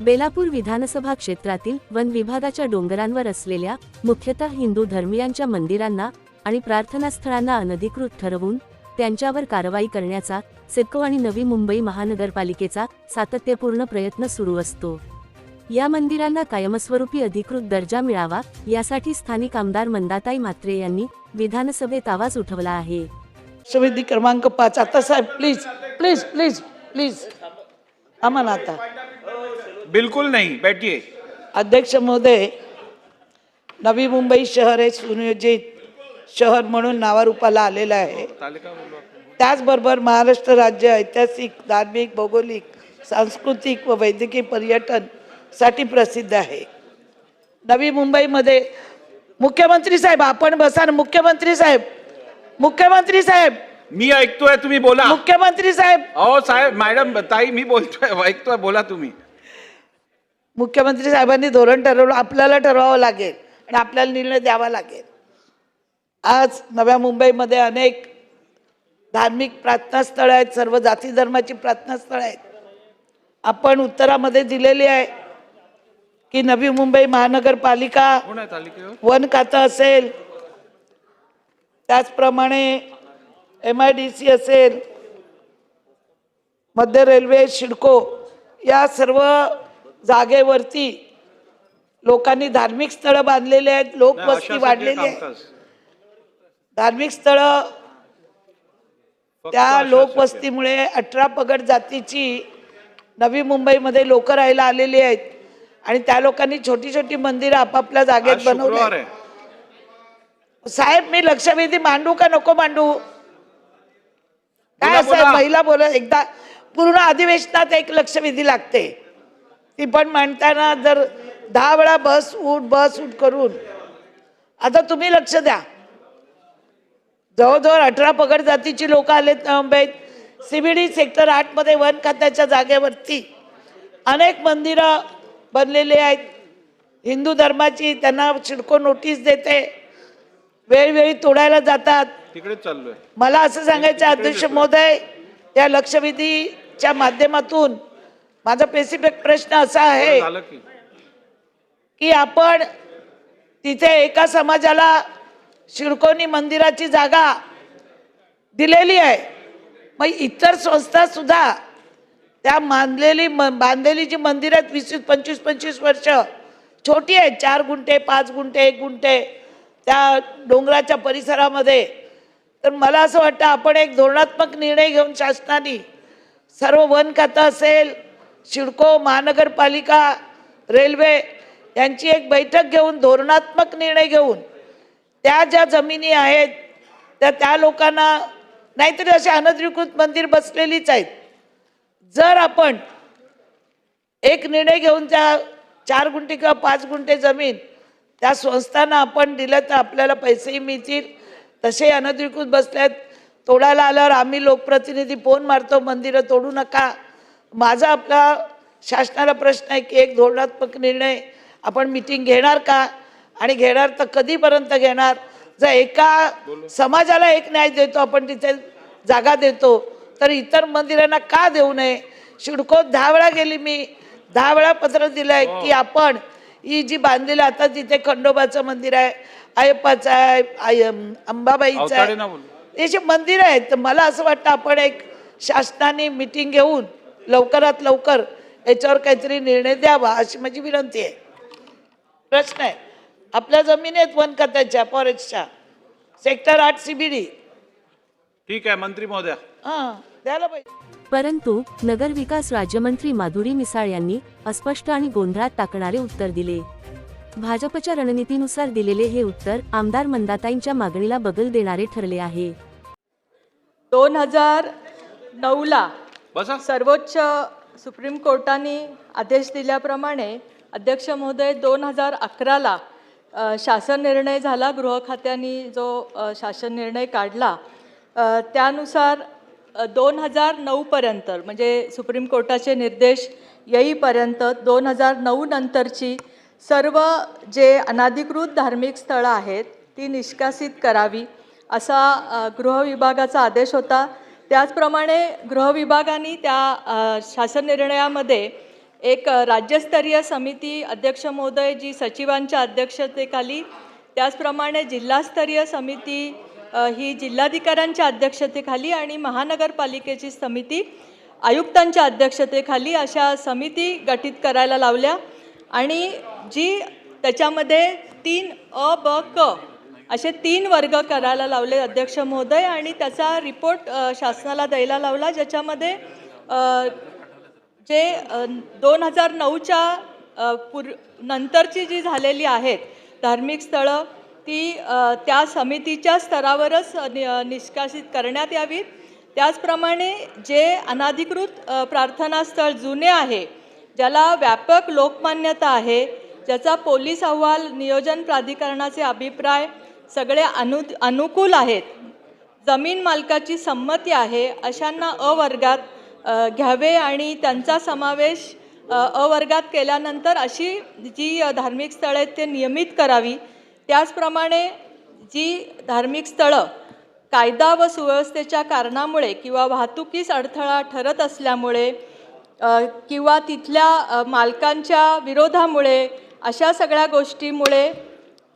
बेलापूर विधानसभा क्षेत्रातील वन विभागाच्या डोंगरांवर असलेल्या मुख्यतः हिंदू धर्मियांच्या मंदिरांना आणि प्रार्थनास्थळांना अनधिकृत ठरवून त्यांच्यावर कारवाई करण्याचा सिडको आणि नवी मुंबई महानगरपालिकेचा सातत्यपूर्ण प्रयत्न सुरू असतो. या मंदिरांना कायमस्वरूपी अधिकृत दर्जा मिळावा यासाठी स्थानिक आमदार मंदाताई म्हात्रे यांनी विधानसभेत आवाज उठवला आहे. समिती क्रमांक पाच. आता साहेब प्लीज प्लीज प्लीज प्लीज आम्हाला आता. बिल्कुल नहीं बैठिए। अध्यक्ष महोदय नवी मुंबई शहर हे सुनियोजित शहर म्हणून नावारूपाला आलेलं आहे. त्याचबरोबर महाराष्ट्र राज्य ऐतिहासिक धार्मिक भौगोलिक सांस्कृतिक व वैद्यकीय पर्यटनसाठी प्रसिद्ध आहे. नवी मुंबईमध्ये मुख्यमंत्री साहेब आपण बसा ना मुख्यमंत्री साहेब मुख्यमंत्री साहेब. मी ऐकतोय तुम्ही बोला. मुख्यमंत्री साहेब. अहो साहेब मॅडम ताई मी बोलतोय ऐकतोय बोला तुम्ही. मुख्यमंत्री साहेबांनी धोरण ठरवलं आपल्याला ठरवावं लागेल आणि आपल्याला निर्णय द्यावा लागेल. आज नव्या मुंबईमध्ये अनेक धार्मिक प्रार्थनास्थळं आहेत सर्व जाती धर्माची प्रार्थनास्थळं आहेत. आपण उत्तरामध्ये दिलेली आहे की नवी मुंबई महानगरपालिका वन खातं असेल त्याचप्रमाणे एम आय डी सी असेल मध्य रेल्वे शिडको या सर्व जागेवरती लोकांनी धार्मिक स्थळं बांधलेली आहेत लोकवस्ती वाढलेली आहे. धार्मिक स्थळं त्या. लोकवस्तीमुळे अठरा पगड जातीची नवी मुंबईमध्ये लोक राहायला आलेली आहेत आणि त्या लोकांनी छोटी छोटी मंदिरं आपापल्या जागेत बनवली साहेब मी लक्षवेधी मांडू का नको मांडू काय बोला. महिला बोल एकदा पूर्ण अधिवेशनात एक लक्षवेधी लागते ती पण मांडताना जर दहा वेळा बस उठ बस उठ करून. आता तुम्ही लक्ष द्या. जवळजवळ अठरा पगड जातीची लोक आलेत मुंबईत सीबीडी सेक्टर आठमध्ये वन खात्याच्या जागेवरती अनेक मंदिरं बनलेली आहेत. हिंदू धर्माची त्यांना चिडको नोटीस देते. वेळोवेळी तोडायला जातात. चाललोय. मला असं सांगायचं अध्यक्ष महोदय या लक्षवेधीच्या माध्यमातून माझा स्पेसिफिक प्रश्न असा आहे की. आपण तिथे एका समाजाला शिडकोनी मंदिराची जागा दिलेली आहे. मग इतर संस्था सुद्धा त्या बांधलेली म बांधलेली जी मंदिरं आहेत वीस वीस पंचवीस पंचवीस वर्ष छोटी आहेत चार गुंठे पाच गुंठे एक गुंठे त्या डोंगराच्या परिसरामध्ये. तर मला असं वाटतं आपण एक धोरणात्मक निर्णय घेऊन शासनाने सर्व वन खातं असेल शिडको महानगरपालिका रेल्वे यांची एक बैठक घेऊन धोरणात्मक निर्णय घेऊन त्या ज्या जमिनी आहेत त्या त्या लोकांना नाहीतरी असे अनधिकृत मंदिर बसलेलीच आहेत. जर आपण एक निर्णय घेऊन त्या चार गुंठे किंवा पाच गुंठे जमीन त्या संस्थांना आपण दिलं तर आपल्याला पैसेही मिळतील. तसे अनधिकृत बसल्यात तोडायला आल्यावर आम्ही लोकप्रतिनिधी फोन मारतो मंदिरं तोडू नका. माझा आपला शासनाला प्रश्न आहे की एक धोरणात्मक निर्णय आपण मिटिंग घेणार का? आणि घेणार तर कधीपर्यंत घेणार? जर एका समाजाला एक न्याय देतो आपण तिथे जागा देतो तर इतर मंदिरांना का देऊ नये? शिडकोत दहा वेळा गेली मी. दहा वेळा पत्र दिलं आहे की आपण ही जी बांधलेली आता तिथे खंडोबाचं मंदिर आहे अयप्पाचं आहे आय अंबाबाईचं आहे. हे जे मंदिर आहेत तर मला असं वाटतं आपण एक शासनाने मिटिंग घेऊन लवकरात लवकर याच्यावर काहीतरी निर्णय द्यावा अशी माझी विनंती आहे. प्रश्न आहे आपल्या जमिनी आहेत वन खात्याच्या फॉरेस्टच्या सेक्टर आठ सीबीडी ठीक आहे मंत्री महोदया. हां द्यायला पाहिजे. परंतु नगरविकास राज्यमंत्री माधुरी मिसाळ यांनी अस्पष्ट आणि गोंधळात टाकणारे उत्तर दिले. भाजपच्या रणनीतीनुसार दिलेले हे उत्तर आमदार मंदाताईंच्या मागणीला बगल देणारे ठरले आहे. दोन हजार नऊला बसा सर्वोच्च सुप्रीम कोर्टाने आदेश दिल्याप्रमाणे अध्यक्ष महोदय दोन हजार अकराला शासन निर्णय झाला गृह खात्याने जो शासन निर्णय काढला त्यानुसार दोन हजार नऊपर्यंत म्हणजे सुप्रीम कोर्टाचे निर्देश येईपर्यंत दोन हजार नऊ नंतरची सर्व जे अनाधिकृत धार्मिक स्थळं आहेत ती निष्कासित करावी असा गृहविभागाचा गृह विभागाचा आदेश होता. त्याचप्रमाणे गृहविभागाने त्या शासन निर्णयामध्ये एक राज्यस्तरीय समिती अध्यक्ष महोदय जी सचिवांच्या अध्यक्षतेखाली त्याचप्रमाणे जिल्हास्तरीय समिती ही जिल्हाधिकाऱ्यांच्या अध्यक्षतेखाली आणि महानगरपालिकेची समिती आयुक्तांच्या अध्यक्षतेखाली अशा समिती गठीत करायला लावल्या. आणि जी त्याच्यामध्ये तीन अ ब क असे तीन वर्ग करायला लावले अध्यक्ष महोदय आणि त्याचा रिपोर्ट शासनाला द्यायला लावला ज्याच्यामध्ये जे दोन हजार नऊच्या पूर नंतरची जी झालेली आहेत धार्मिक स्थळं ती त्या समितीच्या स्तरावरच नि निष्कासित करण्यात यावीत. त्याचप्रमाणे जे अनाधिकृत प्रार्थनास्थळ जुने आहे ज्याला व्यापक लोकमान्यता आहे ज्याचा पोलीस अहवाल नियोजन प्राधिकरणाचे अभिप्राय सगळे अनु अनुकूल आहेत. जमीन मालकाची संमती आहे अशांना अवर्गात घ्यावे आणि त्यांचा समावेश अवर्गात केल्यानंतर अशी जी धार्मिक स्थळं आहेत ते नियमित करावी. त्याचप्रमाणे जी धार्मिक स्थळं कायदा व सुव्यवस्थेच्या कारणामुळे किंवा वाहतुकीस अडथळा ठरत असल्यामुळे किंवा तिथल्या मालकांच्या विरोधामुळे अशा सगळ्या गोष्टीमुळे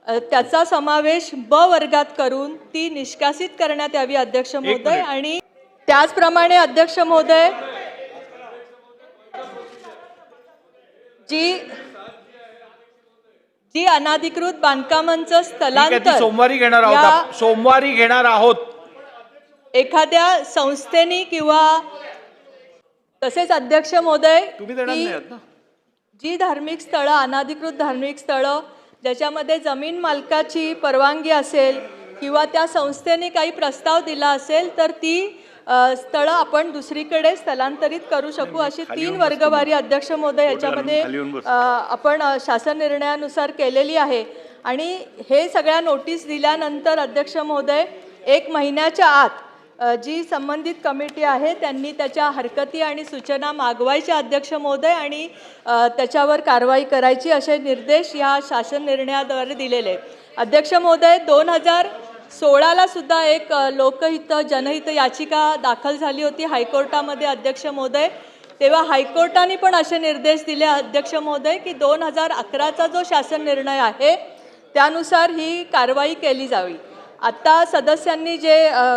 त्याचा समावेश ब वर्गात करून ती निष्कासित करण्यात यावी अध्यक्ष महोदय आणि त्याचप्रमाणे अध्यक्ष महोदय जी जी अनाधिकृत बांधकामांचं स्थलांतर सोमवारी घेणार आहोत. सोमवारी घेणार आहोत. एखाद्या संस्थेनी किंवा तसेच अध्यक्ष महोदय जी धार्मिक स्थळं अनाधिकृत धार्मिक स्थळं ज्याच्यामध्ये जमीन मालकाची परवानगी असेल किंवा त्या संस्थेने काही प्रस्ताव दिला असेल तर ती स्थळं आपण दुसरीकडे स्थलांतरित करू शकू अशी तीन वर्गवारी अध्यक्ष महोदय याच्यामध्ये आपण शासन निर्णयानुसार केलेली आहे. आणि हे सगळ्या नोटीस दिल्यानंतर अध्यक्ष महोदय एक महिन्याच्या आत जी संबंधित कमिटी आहे त्यांनी त्याच्या हरकती आणि सूचना मागवायच्या अध्यक्ष महोदय आणि त्याच्यावर कारवाई करायची असे निर्देश या शासन निर्णयाद्वारे दिलेले. अध्यक्ष महोदय दोन हजार सोळाला सुद्धा एक लोकहित जनहित याचिका दाखल झाली होती हायकोर्टामध्ये अध्यक्ष महोदय. तेव्हा हायकोर्टाने पण असे निर्देश दिले अध्यक्ष महोदय की दोन हजार अकराचा जो शासन निर्णय आहे त्यानुसार ही कारवाई केली जावी. आत्ता सदस्यांनी जे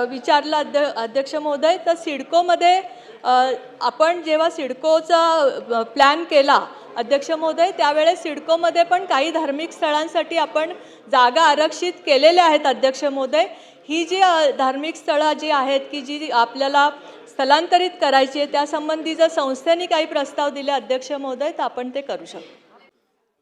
विचारलं अध्य अध्यक्ष महोदय तर सिडकोमध्ये आपण जेव्हा सिडकोचा प्लॅन केला अध्यक्ष महोदय त्यावेळेस सिडकोमध्ये पण काही धार्मिक स्थळांसाठी आपण जागा आरक्षित केलेल्या आहेत अध्यक्ष महोदय. ही जी धार्मिक स्थळं जी आहेत की जी आपल्याला स्थलांतरित करायची आहे त्यासंबंधी जर संस्थेने काही प्रस्ताव दिले अध्यक्ष महोदय तर आपण ते करू शकतो.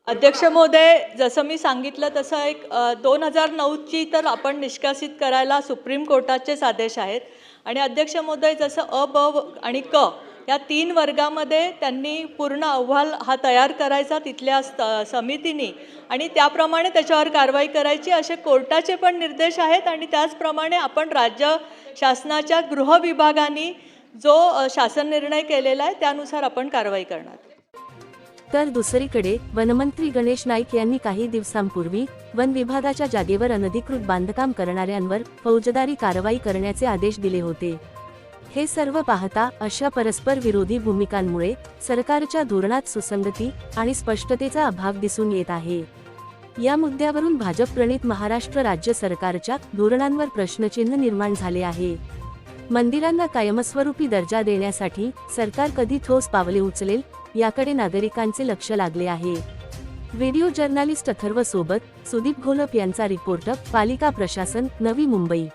अध्यक्ष महोदय जसं मी सांगितलं तसं एक दोन हजार नऊची तर आपण निष्कासित करायला सुप्रीम कोर्टाचेच आदेश आहेत. आणि अध्यक्ष महोदय जसं अ ब आणि क या तीन वर्गामध्ये त्यांनी पूर्ण अहवाल हा तयार करायचा तिथल्या समितीने समितीनी. आणि त्याप्रमाणे त्याच्यावर कारवाई करायची असे कोर्टाचे पण निर्देश आहेत. आणि त्याचप्रमाणे आपण राज्य शासनाच्या गृह विभागाने जो शासन निर्णय केलेला आहे त्यानुसार आपण कारवाई करणार. तर दुसरीकडे वनमंत्री गणेश नाईक यांनी काही दिवसांपूर्वी वन विभागाच्या जागेवर अनधिकृत बांधकाम करणाऱ्यांवर फौजदारी कारवाई करण्याचे आदेश दिले होते. हे सर्व पाहता अशा परस्पर विरोधी भूमिकांमुळे सरकारच्या धोरणात सुसंगती आणि स्पष्टतेचा अभाव दिसून येत आहे. या मुद्द्यावरून भाजप प्रणित महाराष्ट्र राज्य सरकारच्या धोरणांवर प्रश्नचिन्ह निर्माण झाले आहे. मंदिरांना कायमस्वरूपी दर्जा देण्यासाठी सरकार कधी ठोस पावले उचलेल याकडे नागरिकांचे लक्ष लागले आहे. व्हिडिओ जर्नालिस्ट अथर्व सोबत सुदीप घोलप यांचा रिपोर्ट पालिका प्रशासन नवी मुंबई.